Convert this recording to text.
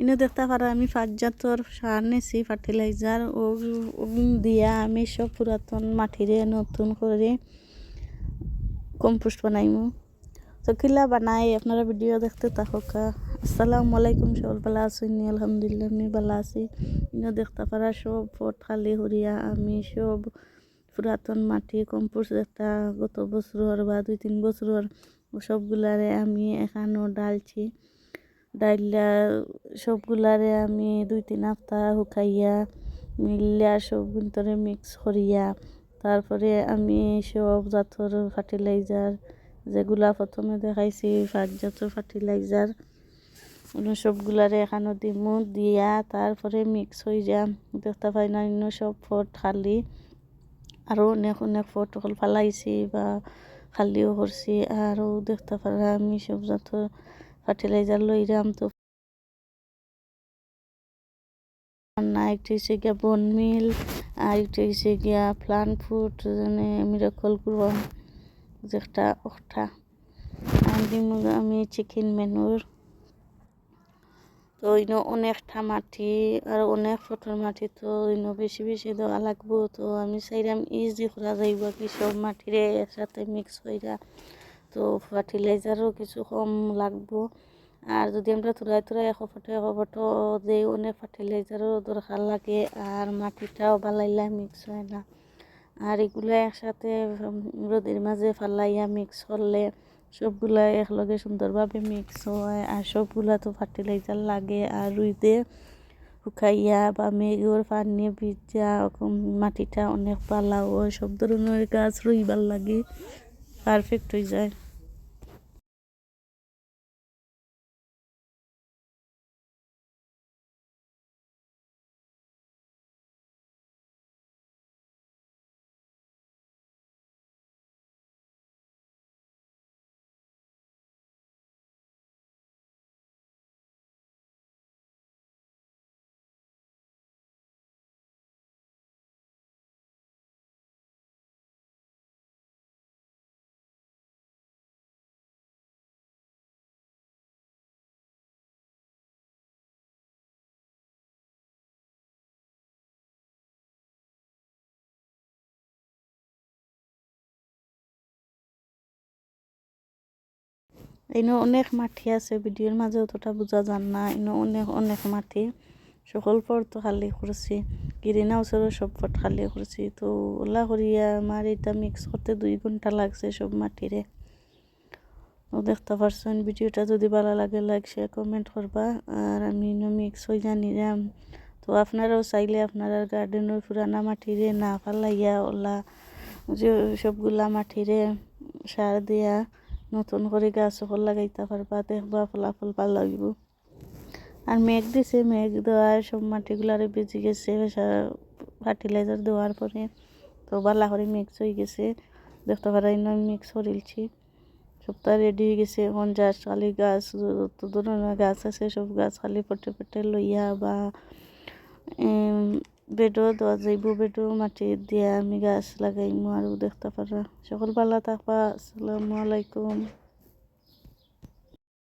ইনো দেখতে পারো আমি ফার্জাতর সার নিছি ফার্টিলাইজার। ও ও দিয়া আমি সব পুরাতন মাটিরে নতুন করে কম্পোস্ট বানাইমু। তো কিলা বানাই, আপনারা ভিডিও দেখতে থাকুক। আসসালামু আলাইকুম সব ভালো আছেন? আলহামদুলিল্লাহ, আমি ভালো আছি। ইনো দেখতে পারা সব পট খালি হরিয়া, আমি সব পুরাতন মাটি কম্পোস্ট একটা গত বছর বা দুই তিন বছর সবগুলারে আমি এখানো ডালছি। ডাইলা সবগুলারে আমি দুই তিন হপ্তাহ শুকাইয়া মিলিয়া সব ভিতরে মিক্স করিয়া তারপরে আমি সব জাতর ফার্টিলাইজার যেগুলা প্রথমে দেখাইছি ফার্স্ট জাতর ফার্টিলাইজার সবগুলারে এখানে দিমু, দিয়া তারপরে মিক্স হয়ে যা দেখতে পাই না, অন্য সব ফট খালি। আরও অনেক অনেক ফট ফালাইছি বা খালিও করছি আরও দেখতে পারা আমি সব যত ফার্টিলাইজার লইরাম তো না, একটা গিয়া বন মিল আর একটা হচ্ছে গিয়া প্লান্ট ফুড মানে মিরাকল গ্রো যেটা ওটা আমি চিকেন মেনুর তো ইনো অনেকটা মাটি, আর অনেক ফটোর মাটি, তো ইনো বেশি বেশি দেওয়া লাগবো। তো আমি চাইলাম ইজি করা যাইব কি সব মাটিরে একসাথে মিক্স হইরা তো ফার্টিলাইজারও কিছু কম লাগবো। আর যদি আমরা তুলাই তুলাই এক ফটো এক ফটো যে অনেক ফার্টিলাইজারও দরকার লাগে আর মাটিটাও বালাইলা মিক্স হয় না। আর এগুলো একসাথে রোদের মাঝে ফালাইয়া মিক্স করলে সবগুলা একলগে সুন্দরভাবে মিক্স হয় আর সবগুলা তো ফার্টিলাইজার লাগে আর রুইতে শুকাইয়া বা মেঘর পানি ভিজা মাটিটা অনেক পালা হয় সব ধরনের গাছ রুইবার লাগে। পারফেক্ট হয়ে যায়। এনে অনেক মাটি আছে ভিডিওর মাঝে অতটা বোঝা যান না। এনে অনেক অনেক মাটি সকল পর তো খালি করছি গ্রিন হাউসেরও সব পট খালি করছি তো ওলা করিয়া আমার এটা মিক্স করতে দুই ঘণ্টা লাগছে সব মাটিরে ও দেখতে পারছেন ভিডিওটা যদি ভালো লাগে লাইক শেয়ার কমেন্ট করবা আর আমি ইনো মিক্স হয়ে জানিলাম তো আপনারাও চাইলে আপনারা গার্ডেনের পুরানা মাটিরে না ফালাইয়া ওলা যে সবগুলা মাটিরে সার দিয়া নতুন করে গাছ সকল লাগাইতে পারবা, দেখবা ফলাফল ভালো লাগব। আর মেঘ দিছে, মেঘ দেওয়ার সব মাটিগুলারে বেজে গেছে ফার্টিলাইজার দেওয়ার পরে তো বালা করে মিক্স হয়ে গেছে। দেখতে পারাই নয় মিক্স করিলছি। সবটা রেডি হয়ে গেছে, এখন জাস্ট খালি গাছ, যত ধরনের গাছ আছে সব গাছ খালি পটে পটে লইয়া বা বেডও দেওয়া যাইব, বেডও মাটি দিয়া আমি গাছ লাগাইমু আৰু দেখতে পারা সকল ভালো থাকবা, আসসালামু আলাইকুম।